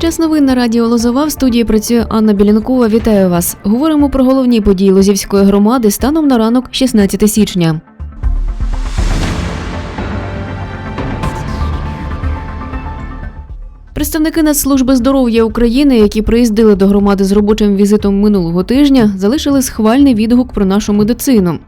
Час новин на радіо Лозова в студії працює Анна Білянкова. Вітаю вас. Говоримо про головні події Лозівської громади станом на ранок 16 січня. Представники Нацслужби здоров'я України, які приїздили до громади з робочим візитом минулого тижня, залишили схвальний відгук про нашу медицину.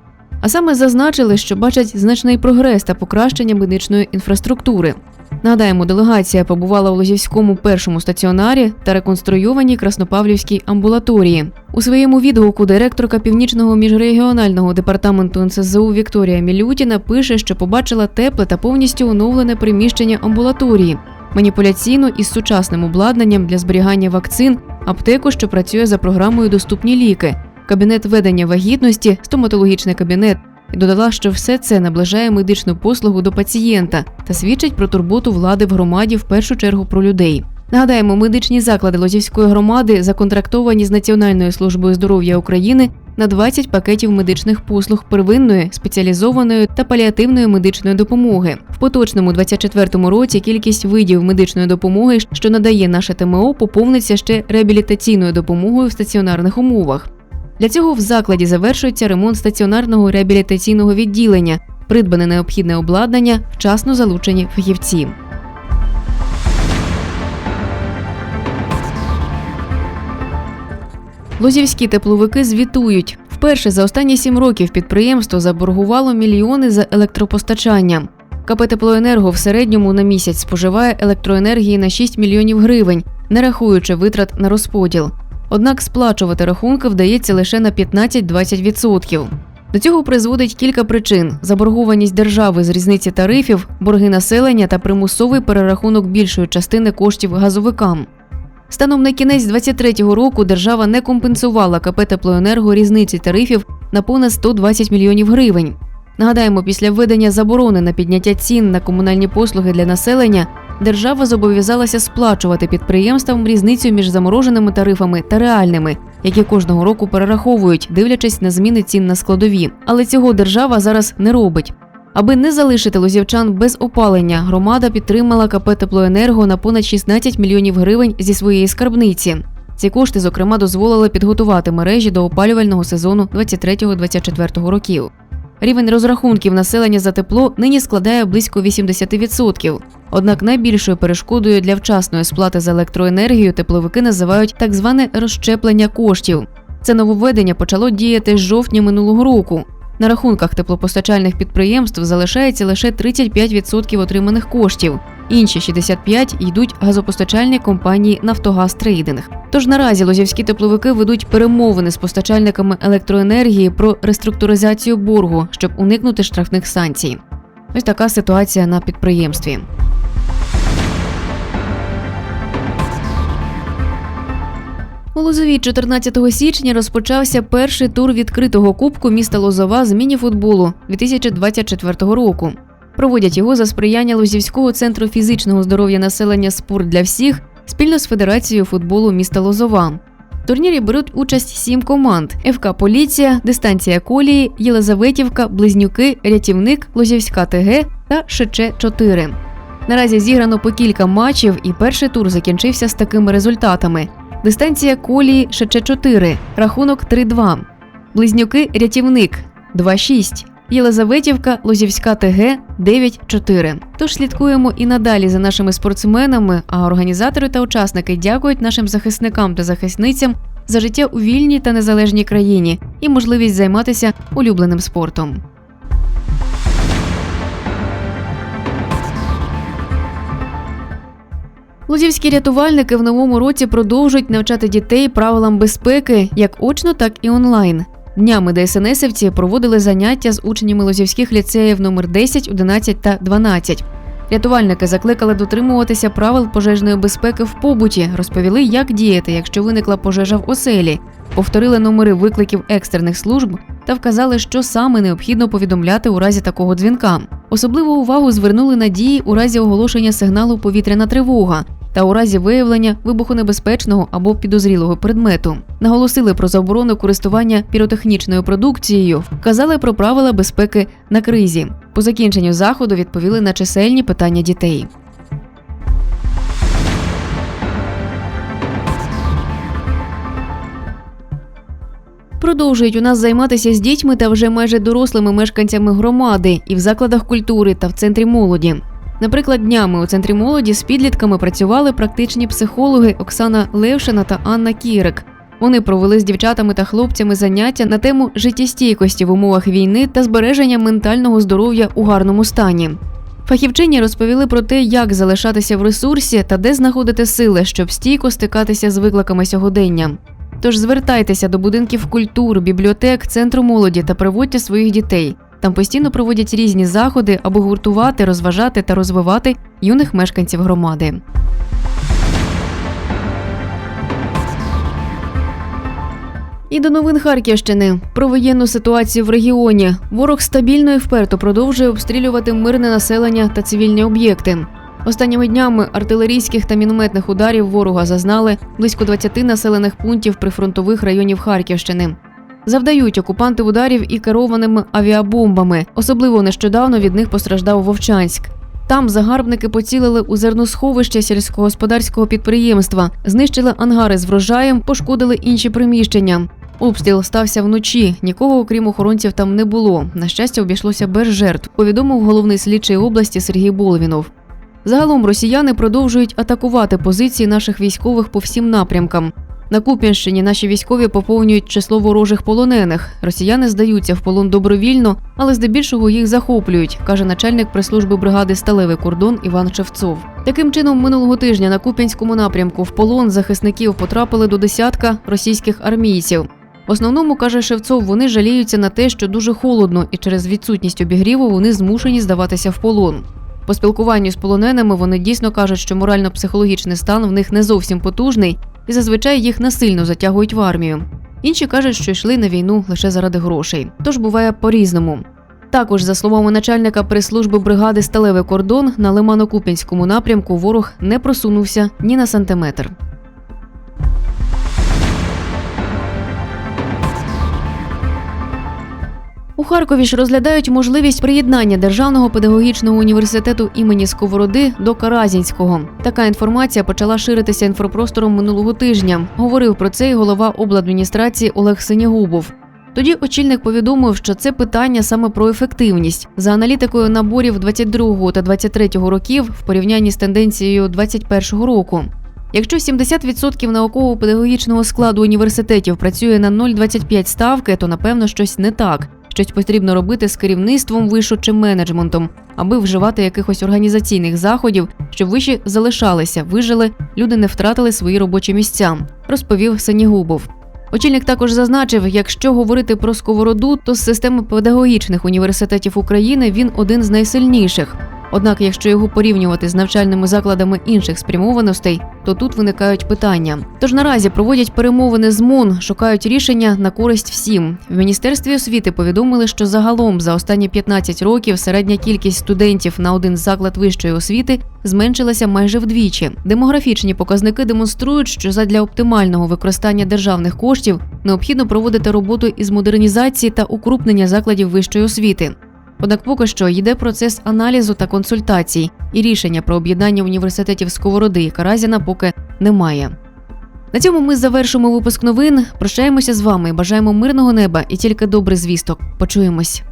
А саме зазначили, що бачать значний прогрес та покращення медичної інфраструктури. Нагадаємо, делегація побувала в Лозівському першому стаціонарі та реконструйованій Краснопавлівській амбулаторії. У своєму відгуку директорка північного міжрегіонального департаменту НСЗУ Вікторія Мілютіна пише, що побачила тепле та повністю оновлене приміщення амбулаторії, маніпуляційну із сучасним обладнанням для зберігання вакцин, аптеку, що працює за програмою Доступні ліки, кабінет ведення вагітності, стоматологічний кабінет. І додала, що все це наближає медичну послугу до пацієнта та свідчить про турботу влади в громаді в першу чергу про людей. Нагадаємо, медичні заклади Лозівської громади законтрактовані з Національною службою здоров'я України на 20 пакетів медичних послуг первинної, спеціалізованої та паліативної медичної допомоги. В поточному 24-му році кількість видів медичної допомоги, що надає наше ТМО, поповниться ще реабілітаційною допомогою в стаціонарних умовах. Для цього в закладі завершується ремонт стаціонарного реабілітаційного відділення, придбане необхідне обладнання, вчасно залучені фахівці. Лозівські тепловики звітують. Вперше за останні сім років підприємство заборгувало мільйони за електропостачання. КП «Теплоенерго» в середньому на місяць споживає електроенергії на 6 мільйонів гривень, не рахуючи витрат на розподіл. Однак сплачувати рахунки вдається лише на 15-20%. До цього призводить кілька причин: заборгованість держави з різниці тарифів, борги населення та примусовий перерахунок більшої частини коштів газовикам. Станом на кінець 2023 року держава не компенсувала КП «Теплоенерго» різниці тарифів на понад 120 мільйонів гривень. Нагадаємо, після введення заборони на підняття цін на комунальні послуги для населення держава зобов'язалася сплачувати підприємствам різницю між замороженими тарифами та реальними, які кожного року перераховують, дивлячись на зміни цін на складові. Але цього держава зараз не робить. Аби не залишити лозівчан без опалення, громада підтримала КП «Теплоенерго» на понад 16 мільйонів гривень зі своєї скарбниці. Ці кошти, зокрема, дозволили підготувати мережі до опалювального сезону 23-24 років. Рівень розрахунків населення за тепло нині складає близько 80%. Однак найбільшою перешкодою для вчасної сплати за електроенергію тепловики називають так зване розщеплення коштів. Це нововведення почало діяти з жовтня минулого року. На рахунках теплопостачальних підприємств залишається лише 35% отриманих коштів. Інші 65 йдуть газопостачальні компанії Нафтогаз Трейдинг. Тож наразі лозівські тепловики ведуть перемовини з постачальниками електроенергії про реструктуризацію боргу, щоб уникнути штрафних санкцій. Ось така ситуація на підприємстві. У Лозові 14 січня розпочався перший тур відкритого кубку міста Лозова з мініфутболу 2024 року. Проводять його за сприяння Лозівського центру фізичного здоров'я населення Спорт для всіх спільно з Федерацією футболу міста Лозова. В турнірі беруть участь сім команд: ФК Поліція, Дистанція Колії, Єлизаветівка, Близнюки, Рятівник, Лозівська ТГ та ШЧ 4 Наразі зіграно по кілька матчів, і перший тур закінчився з такими результатами: дистанція колії ШЧ 4 рахунок 3-2. Близнюки рятівник 2-6. Єлизаветівка, Лозівська ТГ 9-4. Тож слідкуємо і надалі за нашими спортсменами. А організатори та учасники дякують нашим захисникам та захисницям за життя у вільній та незалежній країні і можливість займатися улюбленим спортом. Лузівські рятувальники в новому році продовжують навчати дітей правилам безпеки як очно, так і онлайн. Днями ДСНСівці проводили заняття з учнями лозівських ліцеїв номер 10, 11 та 12. Рятувальники закликали дотримуватися правил пожежної безпеки в побуті, розповіли, як діяти, якщо виникла пожежа в оселі, повторили номери викликів екстрених служб та вказали, що саме необхідно повідомляти у разі такого дзвінка. Особливу увагу звернули на дії у разі оголошення сигналу повітряна тривога та у разі виявлення вибухонебезпечного або підозрілого предмету. Наголосили про заборону користування піротехнічною продукцією, Казали про правила безпеки на кризі. По закінченню заходу відповіли на чисельні питання дітей. Продовжують у нас займатися з дітьми та вже майже дорослими мешканцями громади і в закладах культури та в центрі молоді. Наприклад, днями у центрі молоді з підлітками працювали практичні психологи Оксана Левшина та Анна Кірик. Вони провели з дівчатами та хлопцями заняття на тему життєстійкості в умовах війни та збереження ментального здоров'я у гарному стані. Фахівчині розповіли про те, як залишатися в ресурсі та де знаходити сили, щоб стійко стикатися з викликами сьогодення. Тож звертайтеся до будинків культур, бібліотек, центру молоді та приводьте своїх дітей. Там постійно проводять різні заходи, аби гуртувати, розважати та розвивати юних мешканців громади. І до новин Харківщини про воєнну ситуацію в регіоні. Ворог стабільно і вперто продовжує обстрілювати мирне населення та цивільні об'єкти. Останніми днями артилерійських та мінометних ударів ворога зазнали близько 20 населених пунктів прифронтових районів Харківщини. Завдають окупанти ударів і керованими авіабомбами. Особливо нещодавно від них постраждав Вовчанськ. Там загарбники поцілили у зерносховище сільськогосподарського підприємства, знищили ангари з врожаєм, пошкодили інші приміщення. Обстріл стався вночі. Нікого, окрім охоронців, там не було. На щастя, обійшлося без жертв. Повідомив головний слідчий області Сергій Болвінов. Загалом росіяни продовжують атакувати позиції наших військових по всім напрямкам. На Куп'янщині наші військові поповнюють число ворожих полонених. Росіяни здаються в полон добровільно, але здебільшого їх захоплюють, каже начальник прес-служби бригади Сталевий кордон Іван Шевцов. Таким чином, минулого тижня на Куп'янському напрямку в полон захисників потрапили до десятка російських армійців. В основному каже Шевцов, вони жаліються на те, що дуже холодно, і через відсутність обігріву вони змушені здаватися в полон. По спілкуванню з полоненими вони дійсно кажуть, що морально-психологічний стан в них не зовсім потужний, і зазвичай їх насильно затягують в армію. Інші кажуть, що йшли на війну лише заради грошей. Тож буває по-різному. Також, за словами начальника прес-служби бригади Сталевий кордон на Лимано-Купінському напрямку ворог не просунувся ні на сантиметр. У Харкові ж розглядають можливість приєднання Державного педагогічного університету імені Сковороди до Каразінського. Така інформація почала ширитися інфопростором минулого тижня. Говорив про це і голова обладміністрації Олег Синягубов. Тоді очільник повідомив, що це питання саме про ефективність за аналітикою наборів 22 та 23 років в порівнянні з тенденцією 21 року. Якщо 70% науково-педагогічного складу університетів працює на 0,25 ставки, то напевно щось не так. Щось потрібно робити з керівництвом вишу чи менеджментом, аби вживати якихось організаційних заходів, щоб виші залишалися, вижили, люди не втратили свої робочі місця, розповів Сенігубов. Очільник також зазначив, якщо говорити про сковороду, то з системи педагогічних університетів України він один з найсильніших. Однак, якщо його порівнювати з навчальними закладами інших спрямованостей, то тут виникають питання. Тож наразі проводять перемовини з МОН, шукають рішення на користь всім. В міністерстві освіти повідомили, що загалом за останні 15 років середня кількість студентів на один заклад вищої освіти зменшилася майже вдвічі. Демографічні показники демонструють, що задля оптимального використання державних коштів необхідно проводити роботу із модернізації та укрупнення закладів вищої освіти. Однак поки що йде процес аналізу та консультацій, і рішення про об'єднання університетів Сковороди і Каразіна поки немає. На цьому ми завершимо випуск новин. Прощаємося з вами, бажаємо мирного неба і тільки добрих звісток. Почуємось.